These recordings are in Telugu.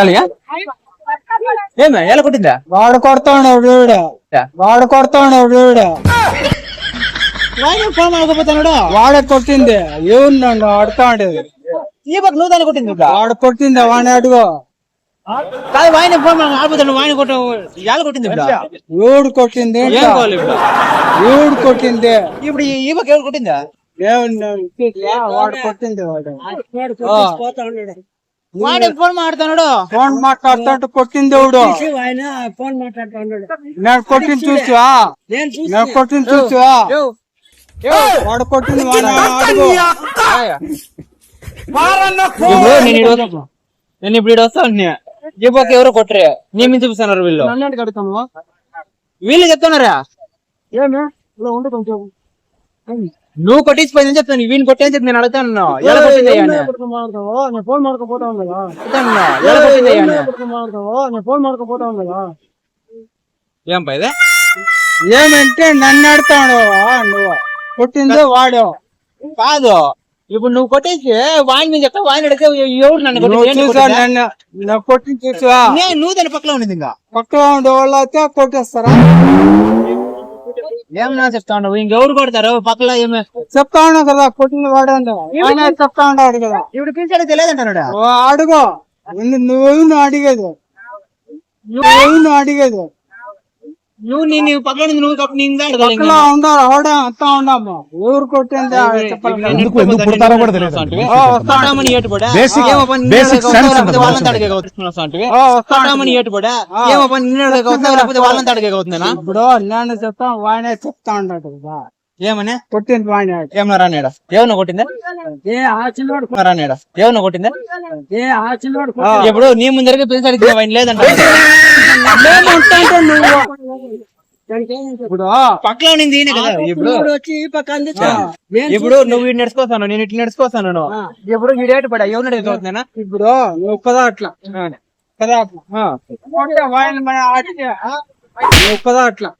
ఖాళీయా ఏమే ఎలా కొట్టిందా వాడు కొడతాడు వీడు వాడు కొడతాడు వీడు వాడిని ఫోన్ ఆగపోతున్నాడు వాడే కొట్టింది. ఏముందండి ఆడుతాడు. ఈ పక్క నువ్వు దాన్ని కొట్టింది వాడు కొట్టింది వాడిని అడుగు. కాదు వాయిన ఫోన్ ఆగిపోతాడు వాయిన కొట్ట ఎలా కొట్టింది ఎవడు కొట్టింది? ఎవడు కొట్టింది? ఇప్పుడు ఈ- ఈ పక్క ఎవరు కొట్టిందా? ఏముంది వాడు కొట్టింది వాడు. ఆ. వాడే ఫోన్ మాట్లాడుతున్నాడు? ఫోన్ మాట్లాడుతుంటే కొట్టింది ఎవడు ఆయన ఫోన్ మాట్లాడుతున్నాడు. నేను కొట్టింది చూసా నేను నేను కొట్టింది చూసా వాడు కొట్టింది నేను నేను ఇప్పుడు వస్తాను ఈ పక్క ఎవరో కొట్టరే? నీ మీద చూపిస్తున్నారు వీళ్ళు. నన్ను కడుతాము వీళ్ళు చెప్తున్నారా? ఏమే? ఇలా ఉండు కొంచెం. నువ్వు కొట్టించిపోయిందని చెప్తాను వీళ్ళని కొట్టేని చెప్పి నేను అడుగుతాను ఎలా కొట్టింది అయ్యా అని. మాట్లాడతావు నేను ఫోన్ ఉండదా అడుగుతాను. ఎలా కొట్టింది అయ్యా అని. మాట్లాడతావు నేను ఫోన్ మాడుకోపోతా ఉండదా ఏం పా ఇది? ఏమంటే నన్ను అడుతాడు నువ్వు కొట్టింది వాడు? కాదు. ఇప్పుడు నువ్వు కొట్టేసి వాయిన్ మీద చెప్తా వాయిన్ అడిగితే ఎవరు నన్ను? నన్ను నువ్వు దాని పక్కన ఉన్నది ఇంకా. పక్కన ఉండే వాళ్ళు అయితే కొట్టేస్తారా? ఏం నా చెప్తా ఉండవు ఇంకెవరు కొడతారు? పక్కన ఏమే చెప్తా ఉన్నావు కదా కొట్టింది వాడు. ఆయన చెప్తా ఉన్నాడు కదా. ఇప్పుడు పిలిచాడు తెలియదంటాడు ఓ అడుగు. నువ్వు అడిగేది. నువ్వు అడిగేది. నువ్వు నేను పక్కన ఉన్నది నువ్వు కాబట్టి నేను అడగాలి ఇంకా. పక్కన ఉండాలి ఆవిడ అంతా ఉండమ్మా ఎవరు కొట్టింది చెప్పాలి కదా. ఎందుకు ఎందుకు పుడతారో కూడా తెలియదు వస్తామని ఏటుపడా Basic- ఏమో పని నిన్ను basic అడగకపోతే sense లేకపోతే ఉండదు వాళ్ళంతా అడిగే అవుతున్నా అంటివి ఆ, వస్తా వస్తామని ఏటుపడా ఏమో పని నిన్ను అడగకపోతే లేకపోతే వాళ్ళంతా అడిగే అవుతుందేనా ఇప్పుడు నేను చెప్తా వాయనే చెప్తా ఉన్నాడు కదా ఏమని కొట్టింది వాయన ఏమన్నా రానేడా ఏమన్నా కొట్టిందా ఏ ఆ చిన్నోడు ఏమన్నా రానేడా ఏమన్నా కొట్టిందా ఏ ఆ చిన్నోడు ఇప్పుడు నీ ముందరగా పిలిచి అడిగితే వాడిని లేదంట ఇప్పుడు పక్కలో ఉంది ఈయనే కదా. ఇప్పుడు వచ్చి ఇప్పుడు నువ్వు ఇటు నడుచుకోసాను నేను ఇట్లా నడుచుకోసాను నువ్వు. ఇప్పుడు ఈ డేట్ పడా ఎవరు అడుగుతున్నానా ఇప్పుడు నువ్వు పదా అట్లా. పదా అట్లా? నువ్వు పదా అట్లా?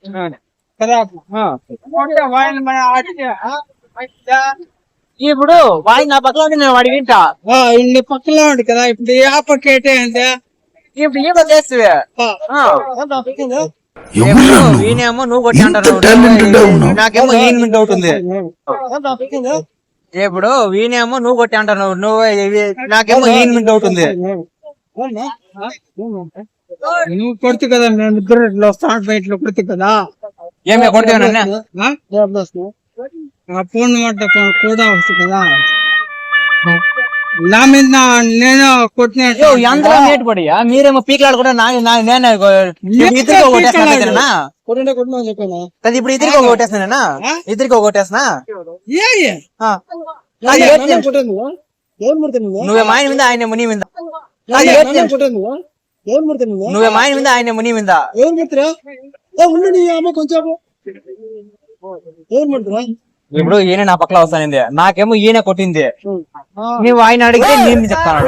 అయితే, ఇప్పుడు వాయి నా పక్కలో నేను వాడి వింటా ఆ, ఇన్ని పక్కలో ఉంది కదా ఇప్పుడు ఏ పక్క ఏంటి ఇప్పుడు ఈయనేమో నువ్వు? కొట్టి అంటారు. నాకేమో ఈయన మీద డౌట్ ఉంది. ఇప్పుడు వీనేమో నువ్వు కొట్టి అంటారు. నువ్వు ఇవి- నాకేమో ఈయన డౌట్ ఉంది. నువ్వు కొడుతు కదా నేను ఇద్దరు ఇట్లా బయటలో కొడుతు కదా. ఏమే కొడుతున్నా ఫోన్ మాట కూడా వస్తుంది కదా. నా మీద నా- నేను కొట్టిన అందరూ నేటి పడియా మీరేమో పీకలాడు కూడా నా నా- నేను ఇద్దరికి కొట్టేస్తానా కొట్టిన కొట్టిన చెప్పాను అది ఇప్పుడు ఇద్దరికి కొట్టేస్తానా ఇద్దరికి కొట్టేస్తున్నా ఏ ఏ? ఆ. అది ఏంటి? కొట్టింది ఏం కొడుతుంది నువ్వే మాయన మీద ఆయన ముని మీద అది ఏంటి? కొట్టింది ఏం కొడుతుంది నువ్వే మాయన మీద ఆయన ముని మీద ఏం కొడుతురా ఉండు నీ అమ్మ కొంచెం ఏం కొడుతురా ఇప్పుడు ఈయన నా పక్కన వస్తానింది నాకేమో ఈయన కొట్టింది. నువ్వు ఆయన అడిగితే నేను చెప్తాను.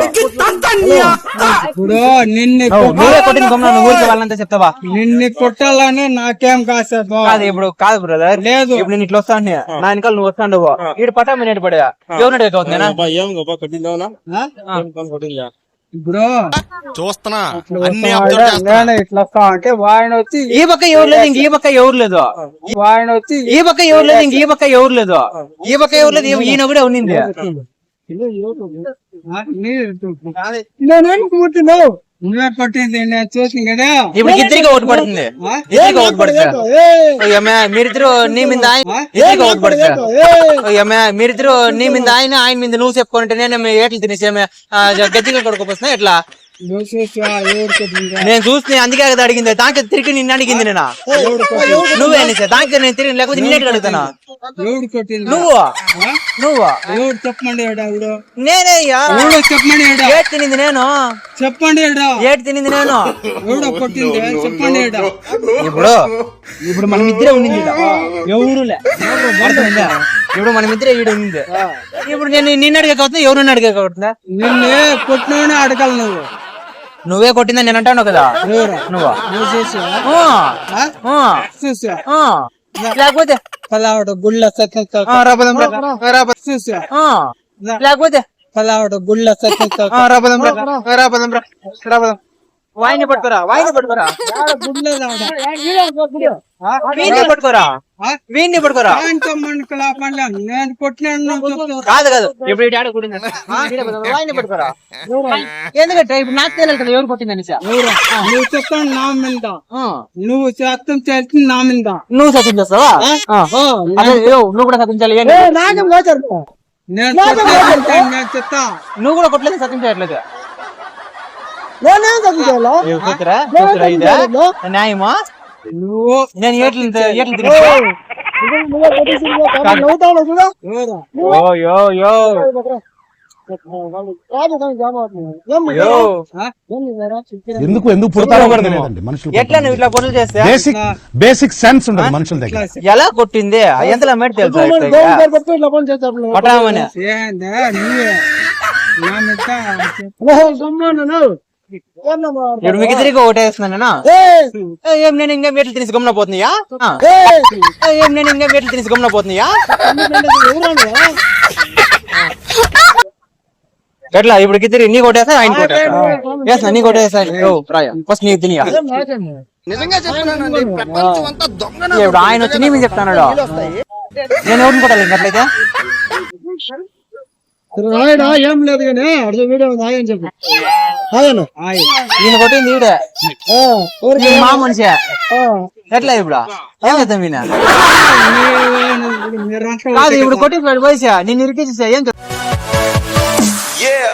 ఇప్పుడు నిన్ను నువ్వే కొట్టింది గమ్మున నువ్వు ఊరికి వాళ్ళంతా చెప్తావా? నిన్ను కొట్టాలని నాకేం కాసేపు కాదు ఇప్పుడు కాదు బ్రదర్. లేదు. ఇప్పుడు నేను ఇట్లా వస్తాను. నా వెనకాల నువ్వు వస్తాను ఇటు పట్టా మీద పడా ఎవరు అడగవుతుందేనా ఇప్పుడు చూస్తున్నా. అన్ని నేను ఇట్లా అంటే వాయన వచ్చి ఈ పక్క ఎవరు లేదు ఇంక ఈ పక్క ఎవరు లేదు. వాయన వచ్చి ఈ పక్క ఎవరు లేదు ఇంక ఈ పక్క ఎవరు లేదు. ఈ పక్క ఎవరు లేదు ఈ- ఈయన కూడా ఉన్నింది నేనేం నువ్వే కొట్టింది నేను చూసింది కదా ఇప్పుడు ఇద్దరికి ఓటు పడుతుంది ఆ? ఇద్దరికి ఓటు పడుతుంది ఏయ్! ఓయమ్మ, మీరిద్దరు నీ మీద ఆయన ఆ? ఇద్దరికి ఓటు పడుతుంది ఏయ్! ఓయమ్మ, మీరిద్దరు నీ మీద ఆయన ఆయన మీద నువ్వు చెప్పుకుంటే నేను ఏట్లు తినేసి గజ్జిగా కొడుకోపోతున్నా ఎట్లా నేను చూస్తే అందుకే కదా అడిగింది. దానికి తిరిగి నిన్ను అడిగింది నేను? నువ్వే అనేసి దానికి నేను తిరిగి లేకపోతే నిన్నే అడుగుతానా? నువ్వు? నువ్వు? ఎవడు చెప్పండి ఏడా ఎవడు? నేనే అయ్యా ఎవడో చెప్పండి ఏడా? ఏటు తినింది నేను. చెప్పండి ఏడా? ఏటు తినింది నేను. ఎవడో కొట్టింది? చెప్పండి ఇప్పుడు ఇప్పుడు మనం ఇద్దరే ఉండింది. ఎవరులే? ఇప్పుడు మనం ఇద్దరే ఈడ ఉంది ఇప్పుడు నేను నిన్ను అడిగకపోతున్నా ఎవరు అడిగకపోతుందా నిన్నే కొట్టినవని అడగాలి నువ్వు. నువ్వే కొట్టిందని నేను అంటాను కదా? ఎవరు? నువ్వా? నువ్వు చూసా ఆ, ఆ? ఆ, చూసా ఆ. లేకపోతే పలావాడు గుళ్ళ సత్యం ఆ, రా పోదాం రా. రా పో- చూసా ఆ, లేకపోతే పలావడ గుళ్ళ సత్య ఆ, రా పదం రా. ఆ, రా పదం రా. రా పదం. వాయిని పట్టుకోరా వాయిని పట్టుకోరా. వీణ్ణి పట్టుకోరా. వీణ్ణి పట్టుకోరా. నేను కొట్టినాను కాదు కాదు. ఇప్పుడు వాయిని పట్టుకోరా. ఎందుకంటే ఇప్పుడు నాకు తెలియదు ఎవరు కొట్టిందని నువ్వు చెప్తాను నా మీద. నువ్వు సత్యం చేసి నా మీద. నువ్వు సత్యం చేస్తావా? నువ్వు కూడా సత్యం చేయాలి నేను చెప్తా. నువ్వు కూడా కొట్టలేదు సత్యం చేయట్లేదు. నేనేం కూతురా? కూతురా ఇదా? న్యాయమా నువ్వు నేను ఏట్లు ఏట్లు. ఎందుకు ఎందుకు పుడతారో కూడా తెలియదండి మనుషులు ఎట్లా నువ్వు ఇట్లా చేస్తే బేసిక్ బేసిక్ సెన్స్ ఉండదు మనుషుల దగ్గర. ఎలా కొట్టింది ఎంతలో మేట తెలుసా ఇప్పుడు మీకు తిరిగి ఓటేస్తున్నానా ఏయ్, ఏం నేను ఇంకా మేట్లు తినేసి గమ్మున పోతున్నాయా? ఏ, నేను ఇంకా మేట్లు తినేసి గమ్మున పోతున్నాయా? ఎట్లా ఇప్పుడు ఇద్దరు నీ కొట్టేస్తా ఆయన కొట్టేస్తా? నీ కొట్టేస్తా ఫస్ట్ నీకు తినియా? ఇప్పుడు ఆయన వచ్చి నీ మీద చెప్తాడు నేను ఎవరిని కొట్టాలి ఇంకట్లయితే? రాయడా ఏం లేదు కానీ అడిగే వీడియో ఉంది ఆయన చెప్పు ఆయన ఆయ్. ఈయన కొట్టింది ఈడే ఈ మా మనిషి ఎట్లా ఇప్పుడు ఏం చేద్దాం ఈయన మీరు- మీరంతా కాదు ఇప్పుడు కొట్టి వయసు నేను ఇరికించేసా ఏం చెప్తా Yeah.